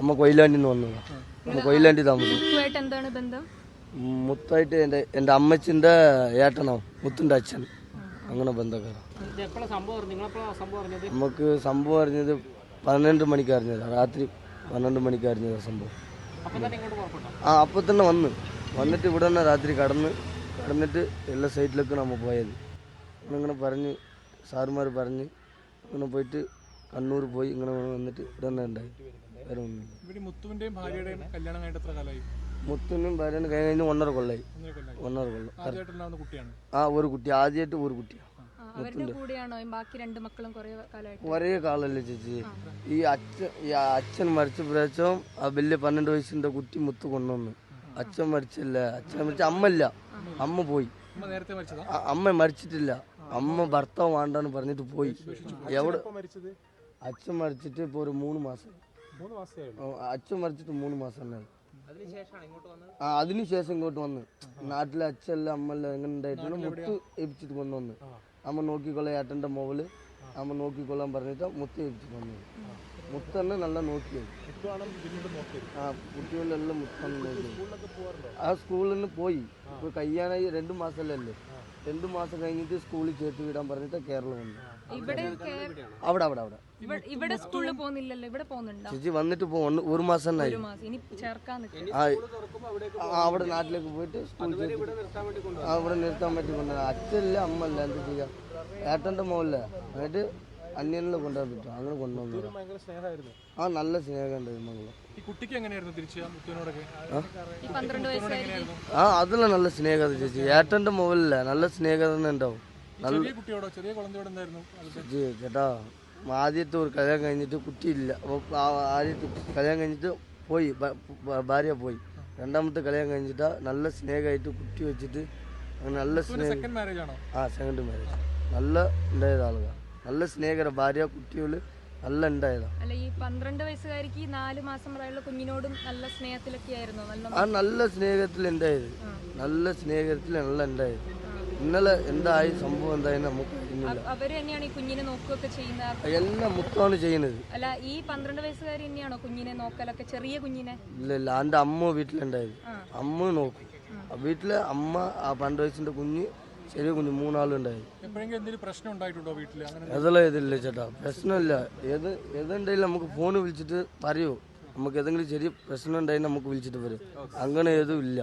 അമ്മ കൊയിലാണ്ടിന്ന് വന്നു വന്നതാണ് അമ്മ കൊയിലാണ്ടി താമസം. എന്താണ് ബന്ധം? മുത്തായിട്ട് എന്റെ എന്റെ അമ്മച്ചിന്റെ ഏട്ടനോ മുത്തിന്റെ അച്ഛൻ. അങ്ങനെ ബന്ധക്കാരാണ് നമുക്ക് സംഭവം അറിഞ്ഞത് പന്ത്രണ്ട് മണിക്ക് അറിഞ്ഞത്. രാത്രി പന്ത്രണ്ട് മണിക്ക് അറിഞ്ഞത് സംഭവം. ആ അപ്പോൾ തന്നെ വന്ന്. വന്നിട്ട് ഇവിടെ തന്നെ രാത്രി കടന്ന് കടന്നിട്ട് എല്ലാ സൈറ്റിലൊക്കെ നമ്മൾ പോയത്. ഇങ്ങനെ പറഞ്ഞ് സാറുമാർ പറഞ്ഞ് ഇങ്ങനെ പോയിട്ട് കണ്ണൂർ പോയി ഇങ്ങനെ വന്നിട്ട് ഇവിടെ തന്നെ ഉണ്ടായി. വേറെ ഒന്നുമില്ല ഇവിടെ മുത്തുവിന്റെയും ഭാര്യയുടെയും കല്യാണം കഴിഞ്ഞിട്ട് എത്ര കാലമായി? മുത്തുനും ഭാര്യനും കഴിഞ്ഞ ഒന്നര കൊള്ളായി ഒന്നര കൊല്ലമായി ഒന്നര കൊല്ലം. ആദ്യമായിട്ടുണ്ടാവുന്ന കുട്ടിയാണ്. ആ ഒരു കുട്ടി. ആദ്യമായിട്ട് ഒരു കുട്ടിയാണ് അവരുടെ കൂടെയാണോ? ബാക്കി രണ്ട് മക്കളും കുറേ കാലമായിട്ട്? ഒരേ കാലല്ലേ ചേച്ചി. ഈ അച്ഛൻ ഈ അച്ഛൻ മരിച്ച പ്രാവശ്യം ആ വലിയ പന്ത്രണ്ട് വയസ്സിന്റെ കുട്ടി മുത്ത് കൊണ്ടുവന്നു. അച്ഛൻ മരിച്ചില്ല. അച്ഛൻ മരിച്ച അമ്മല്ല അമ്മ പോയി. അമ്മ നേരത്തെ മരിച്ചതാ? അമ്മ മരിച്ചിട്ടില്ല. അമ്മ ഭർത്താവ് വേണ്ടാന്ന് പറഞ്ഞിട്ട് പോയി. എവിടെ? മരിച്ചത്? അച്ഛൻ മരിച്ചിട്ട് ഇപ്പൊ ഒരു മൂന്ന് മാസം. അച്ഛൻ മരിച്ചിട്ട് മൂന്ന് മാസം തന്നെയാണ് ആ അതിനുശേഷം ഇങ്ങോട്ട് വന്ന്. നാട്ടിലെ അച്ഛല്ല അമ്മല്ല എങ്ങനെ ഉണ്ടായിട്ടാണ് മുത്ത് ഏൽപ്പിച്ചിട്ട് കൊണ്ടുവന്ന്. അമ്മ നോക്കിക്കൊള്ളാം ഏട്ടന്റെ മോവൽ അമ്മ നോക്കിക്കൊള്ളാൻ പറഞ്ഞിട്ട് മുത്ത് ഏൽപ്പിച്ചിട്ട് വന്നത് മുത്ത് തന്നെ നല്ല നോക്കിയത്. ആ കുട്ടികളെല്ലാം മുത്താണ് നോക്കിയത്. ആ സ്കൂളിൽ നിന്ന് പോയി. ഇപ്പോൾ കയ്യാനായി രണ്ട് മാസമല്ലേ രണ്ട് മാസം കഴിഞ്ഞിട്ട് സ്കൂളിൽ ചേർത്ത് വിടാൻ പറഞ്ഞിട്ട് കേരളം വന്നു. അവിടെ അവിടെ അവിടെ ഇവിടെ- സ്കൂളിൽ പോകുന്നില്ലല്ലോ? ഇവിടെ പോകുന്നുണ്ടോ? ചേച്ചി വന്നിട്ട് പോ ഒന്ന് ഒരു മാസം തന്നെ ആയി. ഒരു മാസം. ഇനി ചേർക്കാൻ നിൽക്കും ആ ആ, അവിടെ നാട്ടിലേക്ക് പോയിട്ട് അവിടെ നിർത്താൻ പറ്റി കൊണ്ടുവരാം അച്ഛല്ല അമ്മല്ല എന്ത് ചെയ്യാം? ഏട്ടന്റെ മോല്ലേ എന്നിട്ട് അന്യനിൽ കൊണ്ടുപോയി പറ്റും അങ്ങനെ കൊണ്ടുവന്നു ഭയങ്കര സ്നേഹമായിരുന്നു. ആ നല്ല ഈ കുട്ടിക്ക് എങ്ങനെയായിരുന്നു തിരിച്ച് ആ മുത്തുവിനോടൊക്കെ? ഈ പന്ത്രണ്ട് വയസ്സുകാരിക്ക് ആ അതെല്ലാം നല്ല സ്നേഹത ചേച്ചി. ഏട്ടന്റെ മോവല്ലേ നല്ല സ്നേഹം തന്നെ ഉണ്ടാവും. ചേട്ടാ ആദ്യത്തെ ഒരു കല്യാണം കഴിഞ്ഞിട്ട് കുട്ടിയില്ല. അപ്പോൾ ആദ്യത്തെ കല്യാണം കഴിഞ്ഞിട്ട് പോയി ഭാര്യ പോയി. രണ്ടാമത്തെ കല്യാണം കഴിഞ്ഞിട്ട് നല്ല സ്നേഹമായിട്ട് കുട്ടി വെച്ചിട്ട് നല്ല സ്നേഹം സെക്കൻഡ് മാരേജ് ആണോ? ആ സെക്കൻഡ് മാരേജ് നല്ല ഉണ്ടായത് ആളുക നല്ല സ്നേഹം ഭാര്യ കുട്ടികൾ നല്ല ഉണ്ടായതാ. അല്ല ഈ പന്ത്രണ്ട് വയസ്സുകാരിക്ക് ഈ നാല് മാസം പ്രായമുള്ള കുഞ്ഞിനോടും നല്ല സ്നേഹത്തിലൊക്കെ ആയിരുന്നു ആ നല്ല സ്നേഹത്തിൽ ഉണ്ടായത്. നല്ല സ്നേഹത്തിൽ നല്ല ഉണ്ടായത്. ഇന്നലെ എന്തായി സംഭവം എന്തായി നമുക്ക് അവർ തന്നെയാണ് ഈ കുഞ്ഞിനെ നോക്കുകയൊക്കെ ചെയ്യുന്നത്. എല്ലാം മുത്താണ് ചെയ്യുന്നത്. അല്ല ഈ പന്ത്രണ്ട് വയസ്സുകാരി തന്നെയാണോ കുഞ്ഞിനെ നോക്കലൊക്കെ? ചെറിയ കുഞ്ഞിനെ? ഇല്ല ഇല്ല എന്റെ അമ്മ വീട്ടിലുണ്ടായത്. അമ്മ നോക്കും. വീട്ടിൽ അമ്മ ആ പന്ത്രണ്ട് വയസ്സിന്റെ കുഞ്ഞ് ചെറിയ കുഞ്ഞ് മൂന്നാളുണ്ടായി. എപ്പോഴെങ്കിലും എന്തെങ്കിലും പ്രശ്നം ഉണ്ടായിട്ടുണ്ടോ വീട്ടിൽ അങ്ങനെ അതെല്ലാം ഇതില്ല ചേട്ടാ. പ്രശ്നമില്ല. ഏത് ഏതുണ്ടെങ്കിലും നമുക്ക് ഫോൺ വിളിച്ചിട്ട് പറയൂ? നമുക്ക് ഏതെങ്കിലും ചെറിയ പ്രശ്നം ഉണ്ടായി നമുക്ക് വിളിച്ചിട്ട് വരും. അങ്ങനെ ഏതും ഇല്ല.